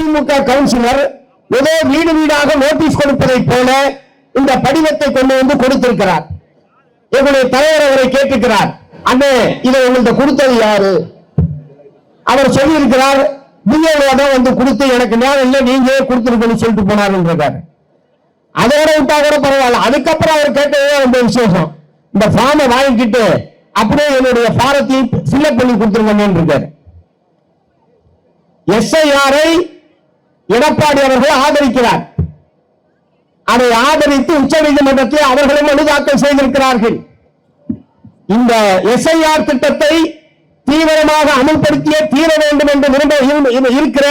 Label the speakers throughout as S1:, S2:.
S1: AIADMK councillor ஏதோ வீடு வீடாக நோட்டீஸ் கொடுப்பதை போல இந்த படிவத்தை கொண்டு வந்து கொடுத்திருக்கிறார். எங்களுடைய தலைவர் அவரை கேட்டுக்கிறார். அண்ணே இதை உங்கள்ட்ட கொடுத்தது யாரு? அவர் சொல்லியிருக்கிறார் பிஏஓ தான் வந்து கொடுத்து எனக்கு நேரம் இல்லை நீங்களே கொடுத்துருக்கணும் சொல்லிட்டு போனாருன்றாரு அதோட விட்டா கூட பரவாயில்ல. அதுக்கப்புறம் அவர் கேட்டதே ரொம்ப விசேஷம். இந்த ஃபார்மை வாங்கிக்கிட்டு அப்படியே என்னுடைய ஃபாரத்தையும் ஃபில்அப் பண்ணி கொடுத்துருங்கன்னு இருக்காரு எஸ்ஐஆரை எடப்பாடி அவர்கள் ஆதரிக்கிறார். அதை ஆதரித்து உச்ச நீதிமன்றத்தில் அவர்களும் மனு தாக்கல் செய்திருக்கிறார்கள். இந்த எஸ்ஐஆர் திட்டத்தை தீவிரமாக அமல்படுத்திய தீர வேண்டும் என்று விரும்ப இருக்கிற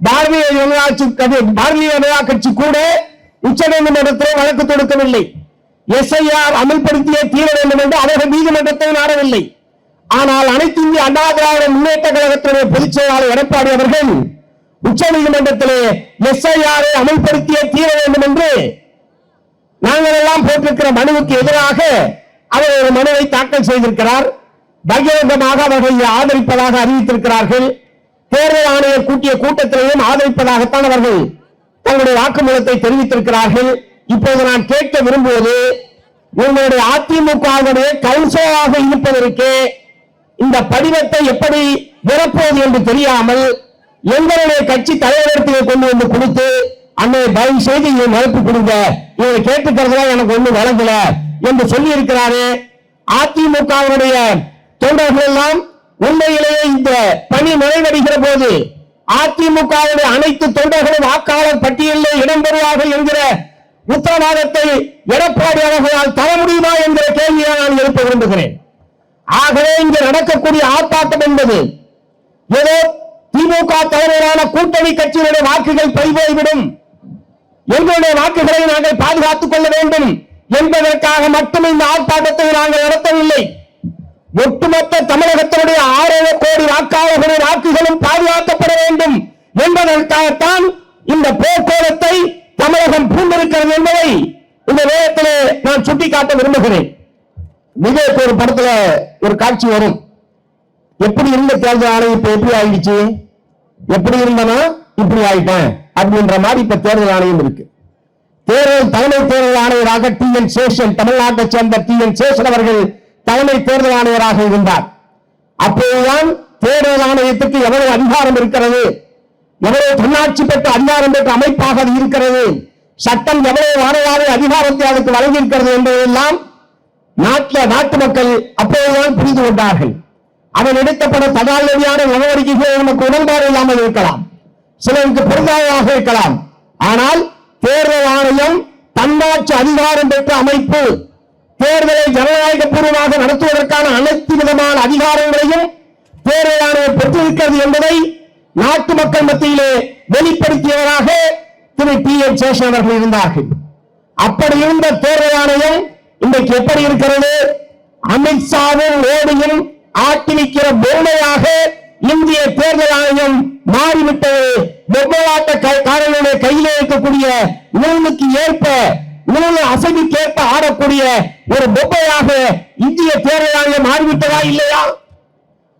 S1: பாரதிய ஜனதா கட்சி பாரதிய ஜனதா கட்சி கூட உச்ச நீதிமன்றத்தில் வழக்கு தொடுக்கவில்லை. எஸ்ஐஆர் அமல்படுத்திய தீர வேண்டும் என்று அவர்கள் நீதிமன்றத்தை நாடவில்லை. ஆனால் அனைத்து இந்திய அண்ணா திராவிட முன்னேற்ற கழகத்தினுடைய பொதுச் செயலாளர் எடப்பாடி அவர்கள் உச்ச நீதிமன்றத்திலே எஸ்ஐஆரை அமல்படுத்திய தீர வேண்டும் என்று நாங்கள் எல்லாம் போட்டிருக்கிற மனுவுக்கு எதிராக அவர் ஒரு மனுவை தாக்கல் செய்திருக்கிறார். பகிரங்கமாக அவர்கள் ஆதரிப்பதாக அறிவித்திருக்கிறார்கள். தேர்தல் ஆணையர் கூட்டிய கூட்டத்திலையும் ஆதரிப்பதாகத்தான் அவர்கள் தங்களுடைய வாக்குமூலத்தை தெரிவித்திருக்கிறார்கள். இப்போது நான் கேட்க விரும்புவது உங்களுடைய அதிமுகவுடைய கவுன்சிலராக இருப்பதற்கு இந்த படிவத்தை எப்படி நிரப்புவது என்று தெரியாமல் எங்களுடைய கட்சி தலைவரிடத்தில் கொண்டு வந்து கொடுத்து அன்னை தயவு செய்து இதை மறுப்பு கொடுங்க. இதை கேட்டுக்கிறதுலாம் எனக்கு ஒண்ணு வழங்கல என்று சொல்லி இருக்கிறாரு அதிமுகவுடைய தொண்டர்கள் எல்லாம் உண்மையிலேயே இந்த பணி நிறைவடைகிற போது அதிமுகவுடைய அனைத்து தொண்டர்களும் வாக்காளர் பட்டியலில் இடம்பெறுவார்கள் என்கிற உத்தரவாதத்தை எடப்பாடி அவர்களால் தர முடியுமா என்கிற கேள்வியை நான் எழுப்ப விரும்புகிறேன். ஆகவே இங்கு நடக்கக்கூடிய ஆர்ப்பாட்டம் என்பது ஏதோ திமுக தலைவரான கூட்டணி கட்சியினுடைய வாக்குகள் பறிபோய்விடும். எங்களுடைய வாக்குகளை நாங்கள் பாதுகாத்துக் கொள்ள வேண்டும். என்பதற்காக மட்டும் இந்த ஆர்ப்பாட்டத்தை நாங்கள் நடத்தவில்லை. ஒட்டுமொத்த தமிழகத்தினுடைய ஆறரை கோடி வாக்காளர்களுடைய வாக்குகளும் பாதுகாக்கப்பட வேண்டும் என்பதற்காகத்தான் இந்த போக்குவரத்தை தமிழகம் பூண்டிருக்கிறது என்பதை இந்த நேரத்தில் நான் சுட்டிக்காட்ட விரும்புகிறேன். விஜய்க்கு ஒரு படத்துல ஒரு காட்சி வரும். எப்படி இருந்த தேர்தல் ஆணையம் இப்ப எப்படி ஆயிடுச்சு? எப்படி இருந்தனா? இப்படி ஆயிட்டேன். அப்படின்ற மாதிரி இப்ப தேர்தல் ஆணையம் இருக்கு. தேர்தல் தலைமை தேர்தல் ஆணையராக டி என் சேஷன் தமிழ்நாட்டைச் சேர்ந்த டி என் சேஷன் அவர்கள் தலைமை தேர்தல் ஆணையராக இருந்தார். அப்போதுதான் தேர்தல் ஆணையத்துக்கு எவ்வளவு அதிகாரம் இருக்கிறது? எவ்வளவு தன்னாட்சி பெற்ற அதிகாரம் பெற்ற அமைப்பாக அது இருக்கிறது? சட்டம் எவ்வளவு வாரவாறு அதிகாரத்தை அதுக்கு வழங்கியிருக்கிறது என்பதெல்லாம் நாட்டில் நாட்டு மக்கள் அப்போதுதான் புரிந்து கொண்டார்கள். அவன் எடுக்கப்பட தடாலடியான நடவடிக்கைகள் நமக்கு உடன்பாடு இல்லாமல் இருக்கலாம். சிலருக்கு பொருந்தாதாக இருக்கலாம். ஆனால் தேர்தல் ஆணையம் தன்னாட்சி அதிகாரம் பெற்ற அமைப்பு தேர்தலை ஜனநாயக பூர்வமாக நடத்துவதற்கான அனைத்து விதமான அதிகாரங்களையும் தேர்தல் ஆணையம் பெற்றிருக்கிறது என்பதை நாட்டு மக்கள் மத்தியிலே வெளிப்படுத்தியவராக திரு டி என் சேஷன் அவர்கள் இருந்தார்கள். அப்படி இருந்த தேர்தல் ஆணையம் இன்றைக்கு எப்படி இருக்கிறது? அமித்ஷாவும் மோடியும் ஆக்கிரிக்கிற பொம்மையாக இந்திய தேர்தல் ஆணையம் மாறிவிட்டது. பொம்மலாட்டக்காரர்களுடைய கையிலே இருக்கக்கூடிய நூலுக்கு ஏற்ப நூலு அசைவுக்கேற்ப ஆடக்கூடிய ஒரு பொம்மையாக இந்திய தேர்தல் ஆணையம் மாறிவிட்டதா இல்லையா?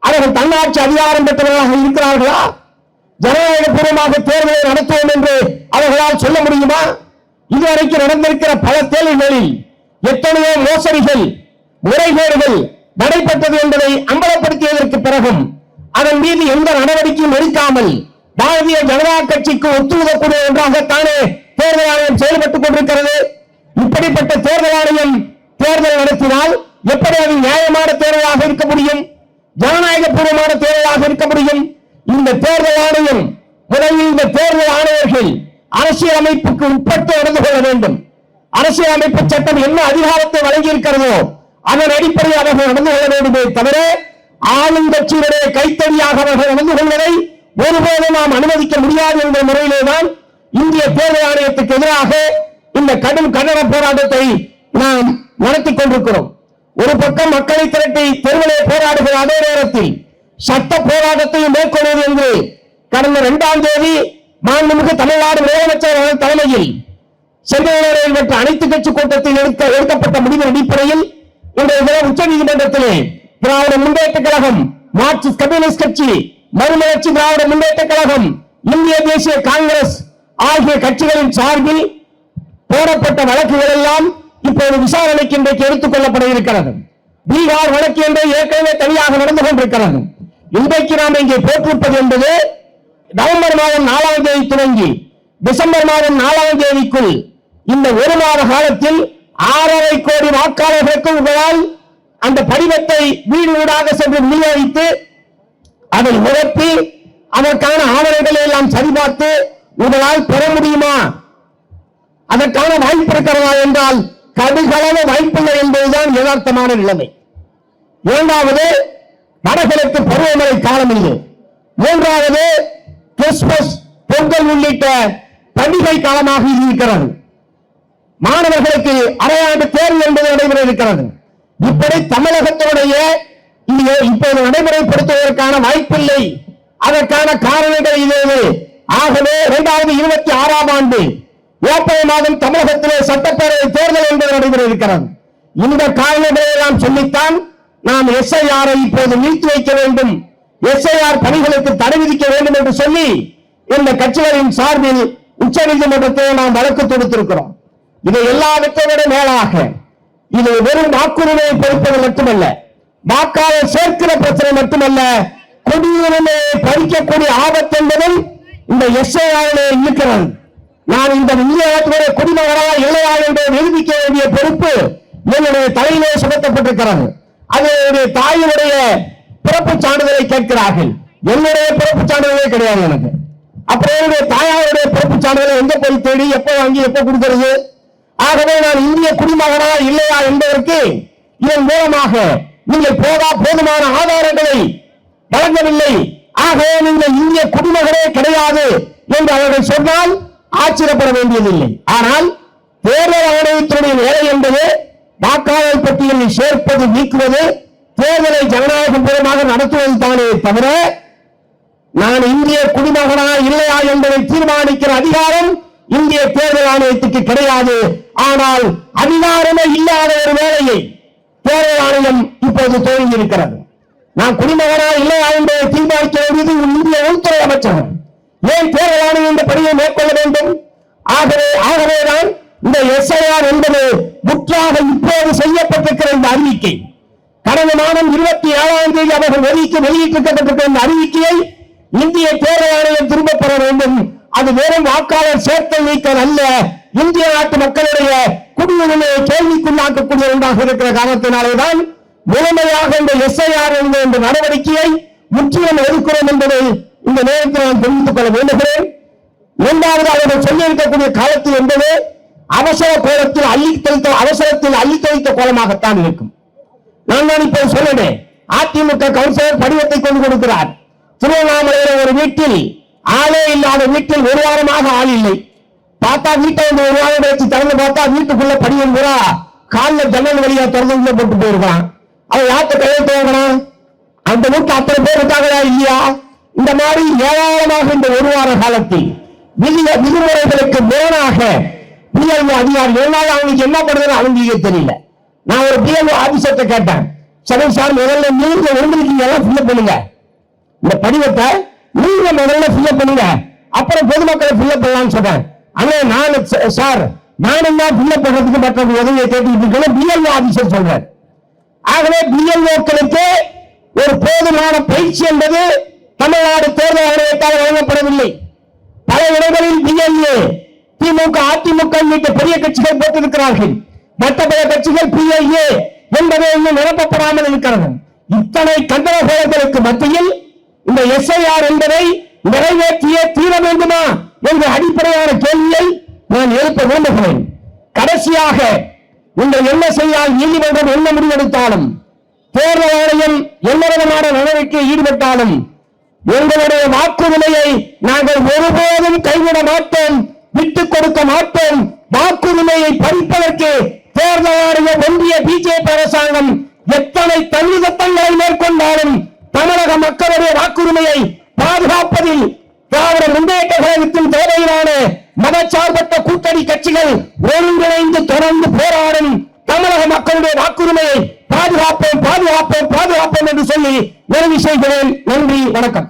S1: அவர்கள் தன்னாட்சி அதிகாரம் பெற்றவர்களாக இருக்கிறார்களா? ஜனநாயக பூர்வமாக தேர்தலை நடத்துவோம் என்று அவர்களால் சொல்ல முடியுமா? இதுவரைக்கும் நடந்திருக்கிற பல தேர்தல்களில் எத்தனையோ மோசடிகள் முறைகேடுகள் நடைபெற்றது என்பதை அம்பலப்படுத்தியதற்கு பிறகும் அதன் மீது எந்த நடவடிக்கையும் எடுக்காமல் பாரதிய ஜனதா கட்சிக்கு ஒத்துழைக்கக்கூடிய ஒன்றாகத்தானே தேர்தல் ஆணையம் செயல்பட்டுக் கொண்டிருக்கிறது. இப்படிப்பட்ட தேர்தல் ஆணையம் தேர்தல் நடத்தினால் எப்படி அது நியாயமான தேர்தலாக இருக்க முடியும்? ஜனநாயக பூர்வமான தேர்தலாக இருக்க முடியும்? இந்த தேர்தல் ஆணையம் முதலில் இந்த தேர்தல் ஆணையர்கள் அரசியல் அமைப்புக்கு உட்பட்டு நடந்து கொள்ள வேண்டும். அரசியல் அமைப்பு சட்டம் என்ன அதிகாரத்தை வழங்கி இருக்கிறதோ அதன் அடிப்படையில் அவர்கள் நடந்து கொள்ள வேண்டுமே தவிர ஆளுங்கட்சியினுடைய கைத்தடியாக அவர்கள் நடந்து கொள்வதை ஒருபோதும் நாம் அனுமதிக்க முடியாது என்ற முறையிலே தான் இந்திய தேர்தல் ஆணையத்துக்கு எதிராக இந்த கடும் கண்டன போராட்டத்தை நாம் நடத்திக் கொண்டிருக்கிறோம். ஒரு பக்கம் மக்களை திரட்டி தெருவிலே போராடுகிற அதே நேரத்தில் சட்ட போராட்டத்தையும் மேற்கொள்வது என்று கடந்த இரண்டாம் தேதி மாண்புமிகு தமிழ்நாடு முதலமைச்சர் அவர்கள் தலைமையில் சென்னையில் நடைபெற்ற அனைத்து கட்சி கூட்டத்தில் எடுக்க எடுக்கப்பட்ட முடிவின் அடிப்படையில் இன்றைய உச்ச நீதிமன்றத்திலே திராவிட முன்னேற்ற கழகம் மார்க்சிஸ்ட் கம்யூனிஸ்ட் கட்சி மறுமலர்ச்சி திராவிட முன்னேற்ற கழகம் இந்திய தேசிய காங்கிரஸ் ஆகிய கட்சிகளின் சார்பில் போடப்பட்ட வழக்குகள் எல்லாம் இப்போது விசாரணைக்கு இன்றைக்கு எடுத்துக் கொள்ளப்பட இருக்கிறது. பீகார் வழக்கு என்று ஏற்கனவே தனியாக நடந்து கொண்டிருக்கிறது. இன்றைக்கு நாம் இங்கே போட்டிருப்பது என்பது நவம்பர் மாதம் நாலாம் தேதி துவங்கி டிசம்பர் மாதம் நாலாம் தேதிக்குள் இந்த ஒரு மாத காலத்தில் ஆறரை கோடி வாக்காளர்களுக்கு உங்களால் அந்த படிவத்தை வீடு வீடாக சென்று விநியோகித்து அதை நிரப்பி அதற்கான ஆவணங்களை எல்லாம் சரிபார்த்து உங்களால் பெற முடியுமா? அதற்கான வாய்ப்பு இருக்கிறதா என்றால் கடுகளவு வாய்ப்பில்லை என்பதுதான் யதார்த்தமான நிலைமை. இரண்டாவது வடகிழக்கு பருவமழை காலம் இது. மூன்றாவது கிறிஸ்துமஸ் பொங்கல் உள்ளிட்ட பண்டிகை காலமாக இது இருக்கிறது. மாணவர்களுக்கு அரையாண்டு தேர்வு என்பது நடைபெற இருக்கிறது இப்படி தமிழகத்தினுடைய இப்போது நடைமுறைப்படுத்துவதற்கான வாய்ப்பில்லை. அதற்கான காரணங்கள் இது. ஆகவே இரண்டாவது இருபத்தி ஆறாம் ஆண்டு ஏப்ரல் மாதம் தமிழகத்திலே சட்டப்பேரவை தேர்தல் என்பது நடைபெற இருக்கிறது இந்த காரணங்களை எல்லாம் சொல்லித்தான் நாம் எஸ்ஐஆரை இப்போது நிறுத்தி வைக்க வேண்டும். எஸ்ஐஆர் பணிகளுக்கு தடை விதிக்க வேண்டும் என்று சொல்லி இந்த கட்சிகளின் சார்பில் உச்ச நீதிமன்றத்தை நாம் வழக்கு தொடுத்திருக்கிறோம். இதை எல்லாவற்றை விட மேலாக இது வெறும் வாக்குரிமையை பொறுப்பது மட்டுமல்ல வாக்காளர் சேர்க்கிற பிரச்சனை மட்டுமல்ல குடியுரிமையை பறிக்கக்கூடிய ஆபத்து என்பதும் இந்த எஸ்ஐஆரிலே இருக்கிறது நான் இந்த இந்தியாவுடைய நாட்டுடைய குடிமகனா இல்லையா என்று நிரூபிக்க வேண்டிய பொறுப்பு என்னுடைய தலையிலே சுமத்தப்பட்டிருக்கிறது. அது என்னுடைய தாயினுடைய பிறப்புச் சான்றிதழை கேட்கிறார்கள். என்னுடைய பிறப்பு சான்றிதழே கிடையாது எனக்கு. அப்புறம் என்னுடைய தாயாருடைய பிறப்புச் சான்றிதழை எங்க போய் தேடி எப்ப வாங்கி எப்ப கொடுக்கிறது? ஆகவே நான் இந்திய குடிமகனா இல்லையா என்பதற்கு இதன் மூலமாக நீங்கள் போதா போதுமான ஆதாரங்களை வழங்கவில்லை. ஆகவே நீங்கள் இந்திய குடிமகனே கிடையாது என்று அவர்கள் சொன்னால் ஆச்சரியப்பட வேண்டியதில்லை. ஆனால் தேர்தல் ஆணையத்தினுடைய வேலை என்பது வாக்காளர் பட்டியலில் சேர்ப்பது நீக்குவது தேர்தலை ஜனநாயக மூலமாக நடத்துவது தானே தவிர நான் இந்திய குடிமகனா இல்லையா என்பதை தீர்மானிக்கிற அதிகாரம் இந்திய தேர்தல் ஆணையத்துக்கு கிடையாது. ஆனால் அதிகாரமே இல்லாத ஒரு வேலையை தேர்தல் ஆணையம் இப்போது துவங்கி இருக்கிறது நான் குடிமகனா இல்லையா என்பதை தீர்மானிக்க வேண்டியது இந்திய உள்துறை அமைச்சகம். ஏன் தேர்தல் ஆணையம் இந்த பணியை மேற்கொள்ள வேண்டும்? ஆகவே ஆகவேதான் இந்த எஸ்ஐஆர் என்பது முற்றாக இப்போது செய்யப்பட்டிருக்கிற இந்த அறிவிக்கை. கடந்த மாதம் இருபத்தி ஏழாம் தேதி அவர்கள் வெளியிட்டு வெளியிட்டிருக்கப்பட்டிருக்கிற இந்த அறிவிக்கையை இந்திய தேர்தல் ஆணையம் திரும்பப் பெற வேண்டும். அது வெறும் வாக்காளர் சேர்த்தல் நீக்கம் அல்ல. இந்திய நாட்டு மக்களுடைய குடியுரிமையை கேள்விக்குள்ளாக்கக்கூடிய ஒன்றாக இருக்கிற காரணத்தினாலேதான் முழுமையாக இந்த எஸ்ஐஆர் என்ற இந்த நடவடிக்கையை முற்றிலும் எதிர்க்கிறோம் என்பதை இந்த நேரத்தில் நான் தெரிவித்துக் கொள்ள வேண்டுகிறேன் இரண்டாவது அவர்கள் சொல்லியிருக்கக்கூடிய காலத்தில் என்பது அவசர கோலத்தில் அள்ளி தெளித்த அவசரத்தில் அள்ளி தெளித்த கோலமாகத்தான் இருக்கும். நான் தான் இப்போ சொல்லினேன் அதிமுக கவுன்சிலர் படிவத்தை கொண்டு கொடுக்கிறார். திருவண்ணாமலையில் ஒரு வீட்டில் ஆளே இல்லாத வீட்டில் ஒரு வாரமாக ஆள் இல்லை. பார்த்தா வீட்டை வந்து ஒரு வாரம் கழிச்சு திறந்து பார்த்தா வீட்டுக்குள்ள படியும் பூரா காலில் ஜன்னல் வழியா திறந்து உள்ள போட்டு போயிருக்கான். அவன் யார்கிட்ட கையெழுத்து வாங்கினான் அந்த வீட்டு அத்தனை பேர் இருக்காங்களா இல்லையா? இந்த மாதிரி ஏராளமாக இந்த ஒரு வார காலத்தில் விதி விதிமுறைகளுக்கு மேலாக பிஎல்ஓ அதிகாரி என்னால அவங்களுக்கு என்ன பண்ணுறது அவங்களுக்கு தெரியல. நான் ஒரு பிஎல்ஓ ஆபீசர்ட்ட கேட்டேன். சரி சார் முதல்ல நீங்க இருந்திருக்கீங்க எல்லாம் ஃபில்அப் பண்ணுங்க. இந்த படிவத்தை நீங்க முதல்ல ஃபில்அப் பண்ணுங்க. அப்புறம் பொதுமக்களை ஃபில்அப் பண்ணலாம்னு சொன்னேன். ஆனா நான் சார் நானும் தான் ஃபில்அப் பண்றதுக்கு மற்ற உதவியை கேட்டுக்கிட்டு இருக்கேன் பிஎல்ஓ ஆபீசர் சொல்றேன் ஆகவே பிஎல்ஓக்களுக்கு ஒரு போதுமான பயிற்சி என்பது தமிழ்நாடு தேர்தல் ஆணையத்தால் வழங்கப்படவில்லை. பல இடங்களில் பிஎல்ஏ திமுக அதிமுக உள்ளிட்ட பெரிய கட்சிகள் போட்டிருக்கிறார்கள். மற்ற பல கட்சிகள் பிஐஏ என்பதை இன்னும் நிரப்பப்படாமல் இருக்கிறது. இத்தனை கண்டனங்களுக்கு மத்தியில் இந்த எஸ்ஐஆர் என்பதை நிறைவேற்றியே தீர வேண்டுமா? என்ற அடிப்படையான கேள்வியை நான் எழுப்ப விரும்புகிறேன். கடைசியாக நீங்கள் என்ன செய்தால் நீதிமன்றம் என்ன முடிவெடுத்தாலும் தேர்தல் ஆணையம் என்ன விதமான நடவடிக்கையில் ஈடுபட்டாலும் எங்களுடைய வாக்குரிமையை நாங்கள் ஒருபோதும் கைவிட மாட்டோம் விட்டுக் கொடுக்க மாட்டோம். வாக்குரிமையை பறிப்பதற்கு தேர்தல் ஆணைய ஒன்றிய பிஜேபி அரசாங்கம் எத்தனை தனி சட்டங்களை மேற்கொண்டாலும் தமிழக மக்களுடைய வாக்குரிமையை பாதுகாப்பதில் திராவிட முன்னேற்ற கழகத்தின் தேவையிலான மதச்சார்பற்ற கூட்டணி கட்சிகள் ஒருங்கிணைந்து தொடர்ந்து போராடும் தமிழக மக்களுடைய வாக்குரிமையை பாதுகாப்போம் பாதுகாப்போம் பாதுகாப்போம் என்று சொல்லி நிறைவு செய்கிறேன் நன்றி வணக்கம்.